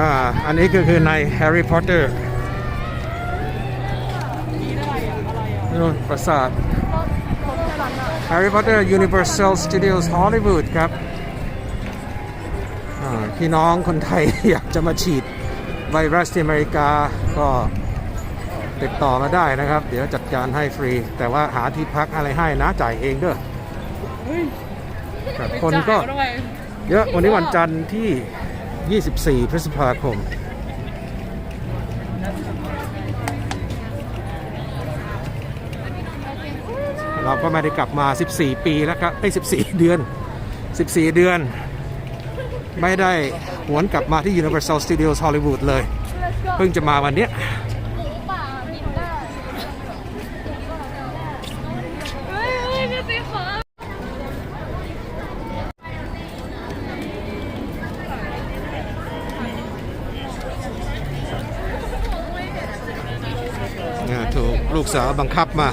อ่า อันนี้ก็คือใน Harry Potter นู่นปราสาท Harry Potter Universal Studios Hollywood ครับอ่าพี่น้องคนไทยอยากจะมาฉีดไวรัสที่อเมริกาก็ติดต่อมาได้นะครับ เดี๋ยวจัดการให้ฟรี แต่ว่าหาที่พักอะไรให้นะจ่ายเองเด้อครับคนก็เยอะวันนี้วันจันทร์ที่ 24 พฤษภาคม เราก็ไม่ได้กลับมา 14 ปีแล้วครับไอ้14 เดือน 14 เดือน ไม่ได้หวนกลับมาที่ Universal Studios Hollywood เลย เพิ่งจะมาวันเนี้ย ถูกลูกสาวบังคับมา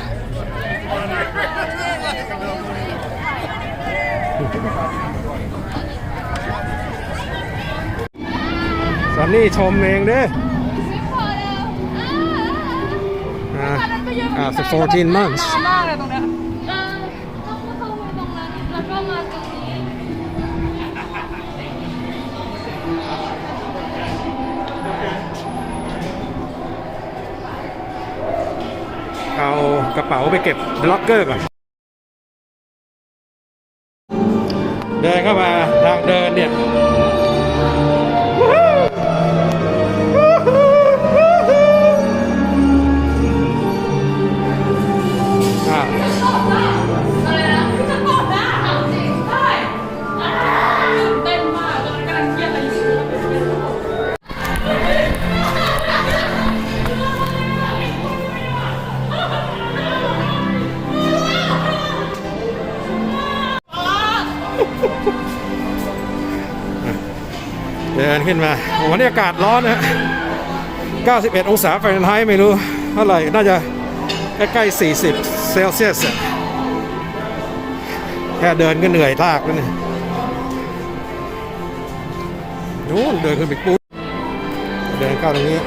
สอนนี่ชมเองเด้อไม่พอแล้วอ่าอ่าอันนั้นก็เยอะเหมือนกัน after 14 months นานมากเลยตรงเนี้ย กระเป๋าไปเก็บล็อกเกอร์ก่อน เดินขึ้นมาโอ้โหวันนี้อากาศร้อนนะ91 องศาฟาเรนไฮต์ไม่รู้เท่าไหร่น่าจะใกล้ๆ40 เซลเซียสอะแค่เดินก็เหนื่อยลากแล้วเนี่ยนู้นเดินขึ้นไปปุ๊บเดินเข้าตรงนี้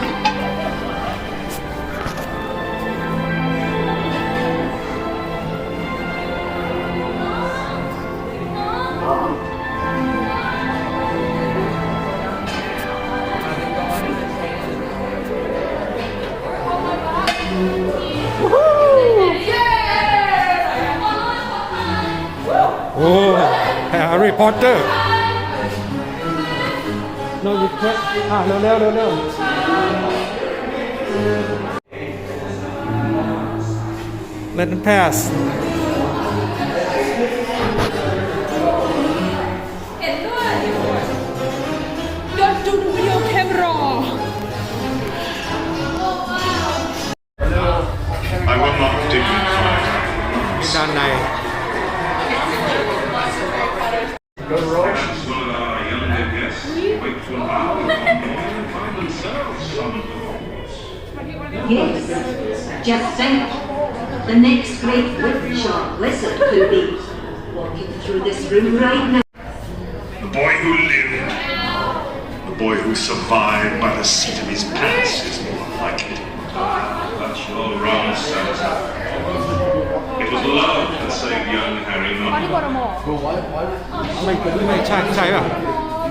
แฮร์รี่พอตเตอร์ no you can't อะเร็วเร็วเร็วเร็วเล่น pass เ The next great witch or wizard could be walking through this room right now. The boy who lived, the boy who survived by the seat of his pants is more likely. That's your wrong, Salazar. It was love that saved young Harry, not ไม่ไม่ใช่ใช่ป่ะ ถ่าย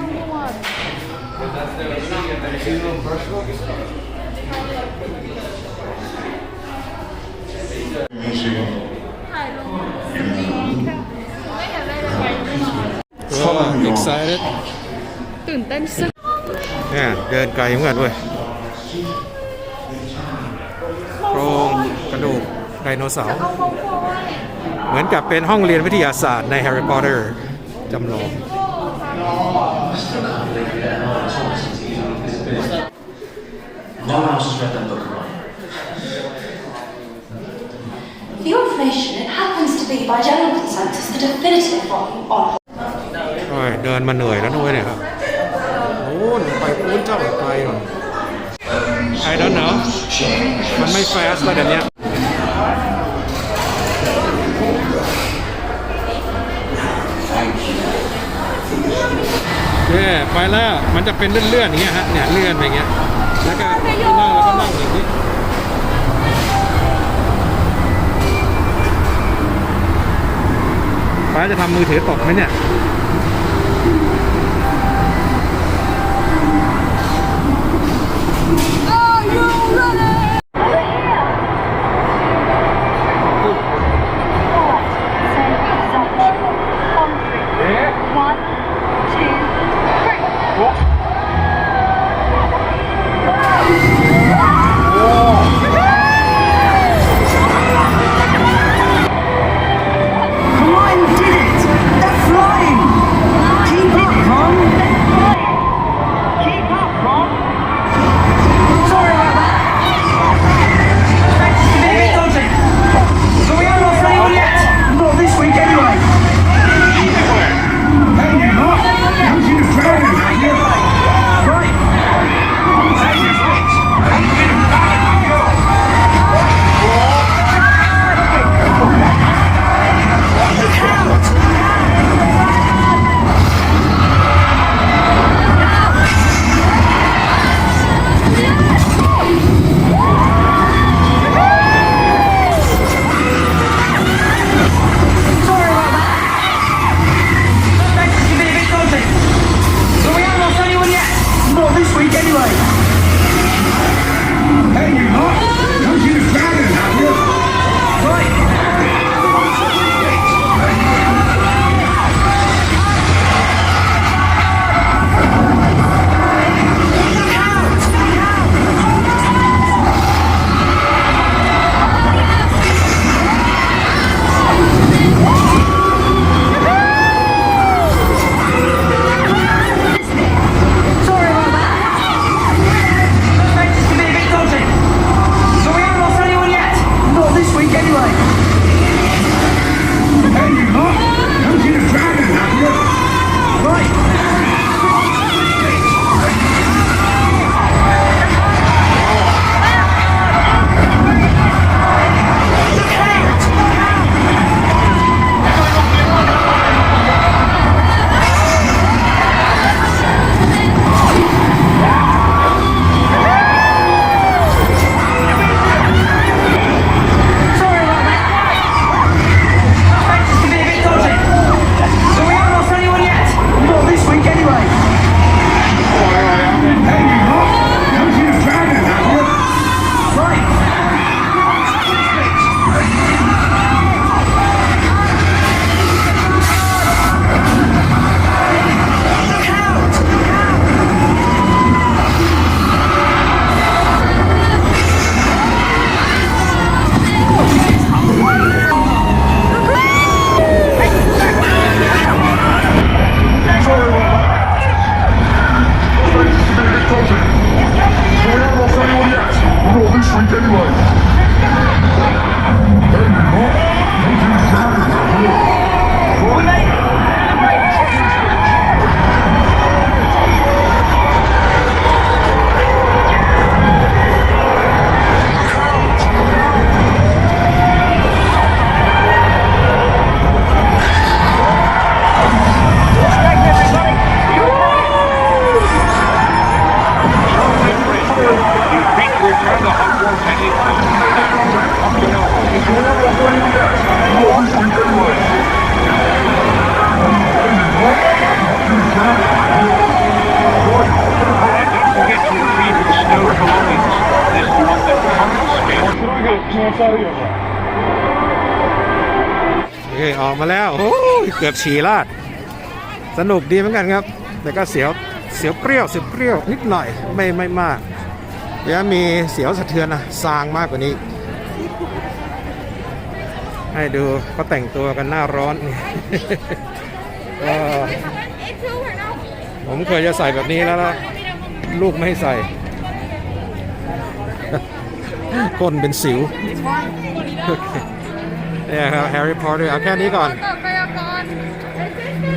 ล งไม่เห็นอะไรเลย excited ตื่นเต้นสุดเนี่ยเดินไกลเหมือนกันเว้ยโครงกระดูกไดโนเสาร์เหมือนกับเป็นห้องเรียนวิทยาศาสตร์ใน Harry Potter จำลอง No one else has read that book, right? For your information, it happens to be, by general consensus, the definitive volume on โอ้ยเดินมาเหนื่อยแล้วด้วยเนี่ยครับโอ้หนูไปพูนเจ้าไปหน่อย I don't know มันไม่ fast แล้วเดี๋ยวนี้เนี่ยไปแล้วมันจะเป็นเลื่อนๆอย่างเงี้ยฮะเนี่ยเลื่อนอย่างเงี้ยแล้วก็นั่งแล้วก็นั่งอย่างนี้ ป้าจะทำมือถือตกไหมเนี่ย โอเคออกมาแล้วโอ้ยเกือบฉี่ลาด สนุกดีเหมือนกันครับ แต่ก็เสียวเสียวเปรี้ยวเสียวเปรี้ยวนิดหน่อยไม่ไม่มาก เดี๋ยวมีเสียวสะเทือนนะซางมากกว่านี้ ให้ดูก็แต่งตัวกันหน้าร้อนนี่ผมเคยจะใส่แบบนี้แล้วนะลูกไม่ให้ใส่ก้นเป็นสิวเนี่ยครับแฮร์รี่พอตเตอร์เอาแค่นี้ก่อน